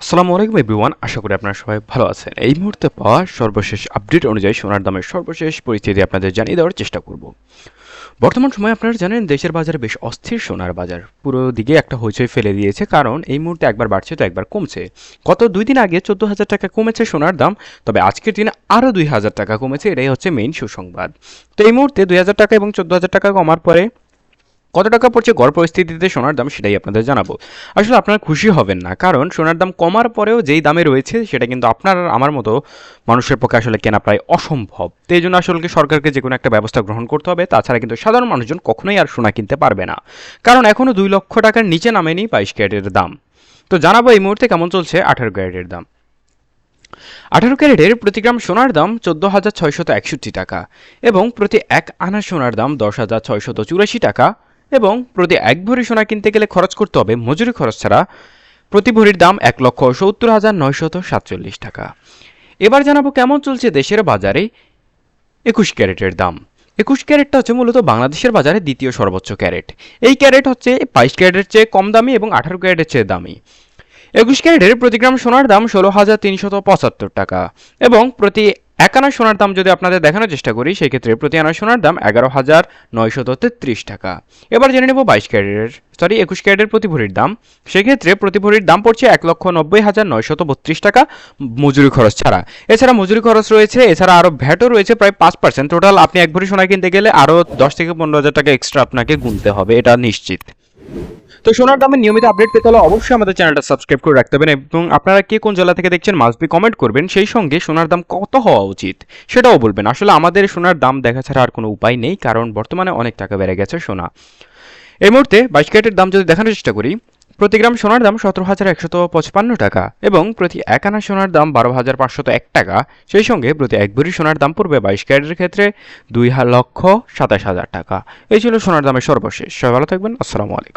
আসসালামু আলাইকুম এভরিওয়ান, আশা করি আপনারা সবাই ভালো আছেন। এই মুহূর্তে পাওয়া সর্বশেষ আপডেট অনুযায়ী সোনার দামের সর্বশেষ পরিস্থিতি আপনাদের জানিয়ে দেওয়ার চেষ্টা করব। বর্তমান সময়ে আপনারা জানেন, দেশের বাজারে বেশ অস্থির সোনার বাজার। পুরো দিকে একটা হইচই ফেলে দিয়েছে, কারণ এই মুহূর্তে একবার বাড়ছে তো একবার কমছে। গত দুই দিন আগে চোদ্দ হাজার টাকা কমেছে সোনার দাম, তবে আজকের দিনে আরও দুই হাজার টাকা কমেছে, এটাই হচ্ছে মেইন সুসংবাদ। তো এই মুহূর্তে দুই হাজার টাকা এবং চোদ্দ হাজার টাকা কমার পরে কত টাকা পড়ছে গড় পরিস্থিতিতে সোনার দাম সেটাই আপনাদের জানাব। আসলে আপনারা খুশি হবেন না, কারণ সোনার দাম কমার পরেও যেই দামে রয়েছে সেটা কিন্তু আপনার আমার মতো মানুষের পক্ষে আসলে কেনা প্রায় অসম্ভব। তো এই জন্য আসলে সরকারকে যে কোনো একটা ব্যবস্থা গ্রহণ করতে হবে, তাছাড়া কিন্তু সাধারণ মানুষজন কখনোই আর সোনা কিনতে পারবে না। কারণ এখনও দুই লক্ষ টাকার নিচে নামেনি বাইশ ক্যারেটের দাম। তো জানাব এই মুহূর্তে কেমন চলছে আঠারো ক্যারেটের দাম। আঠারো ক্যারেটের প্রতি গ্রাম সোনার দাম চোদ্দ হাজার ছয়শত একষট্টি টাকা এবং প্রতি এক আনা সোনার দাম দশ হাজার ছয়শত চুরাশি টাকা। এবং প্রতি এক ভরি সোনা কিনতে গেলে খরচ করতে হবে মজুরি খরচ ছাড়া। প্রতি ভরির দাম এক লক্ষ সত্তর হাজার নয়শত সাতচল্লিশ টাকা। এবার জানাব কেমন চলছে দেশের বাজারে একুশ ক্যারেটের দাম। একুশ ক্যারেটটা হচ্ছে মূলত বাংলাদেশের বাজারে দ্বিতীয় সর্বোচ্চ ক্যারেট। এই ক্যারেট হচ্ছে বাইশ ক্যারেটের চেয়ে কম দামি এবং আঠারো ক্যারেটের চেয়ে দামি। একুশ ক্যারেটের প্রতি গ্রাম সোনার দাম ষোলো হাজার তিনশত পঁচাত্তর টাকা এবং প্রতি এক আনা সোনার দাম যদি আপনাদের দেখানোর চেষ্টা করি, সেক্ষেত্রে প্রতি আনা সোনার দাম এগারো হাজার নয়শত তেত্রিশ টাকা। এবার জেনে নেব বাইশ ক্যারেটের, সরি, একুশ ক্যারেটের প্রতি ভরির দাম। সেক্ষেত্রে প্রতি ভরির দাম পড়ছে এক লক্ষ নব্বই হাজার নয়শত বত্রিশ টাকা মজুরি খরচ ছাড়া। এছাড়া মজুরি খরচ রয়েছে, এছাড়া আরও ভ্যাটও রয়েছে প্রায় পাঁচ পার্সেন্ট। টোটাল আপনি এক ভরি সোনা কিনতে গেলে আরও দশ থেকে পনেরো হাজার টাকা এক্সট্রা আপনাকে গুনতে হবে, এটা নিশ্চিত। তো সোনার দামের নিয়মিত আপডেট পেতে হলে অবশ্যই আমাদের চ্যানেলটা সাবস্ক্রাইব করে রাখতে হবে। এবং আপনারা কে কোন জেলা থেকে দেখছেন মাস্ট বি কমেন্ট করবেন। সেই সঙ্গে সোনার দাম কত হওয়া উচিত, সেটাও বলবেন। আসলে আমাদের সোনার দাম দেখা ছাড়া আর কোনো উপায় নেই, কারণ বর্তমানে অনেক টাকা বেড়ে গেছে সোনা। এই মুহূর্তে বাইশ ক্যারেটের দাম যদি দেখানোর চেষ্টা করি, প্রতি গ্রাম সোনার দাম সতেরো হাজার একশত পঁচপান্ন টাকা এবং প্রতি এক আনা সোনার দাম বারো হাজার পাঁচশত এক টাকা। সেই সঙ্গে প্রতি এক ভরি সোনার দাম পড়বে বাইশ ক্যারেটের ক্ষেত্রে দুই লক্ষ সাতাশ হাজার টাকা। এই ছিল সোনার দামের সর্বশেষ। সবাই ভালো থাকবেন। আসসালামু আলাইকুম।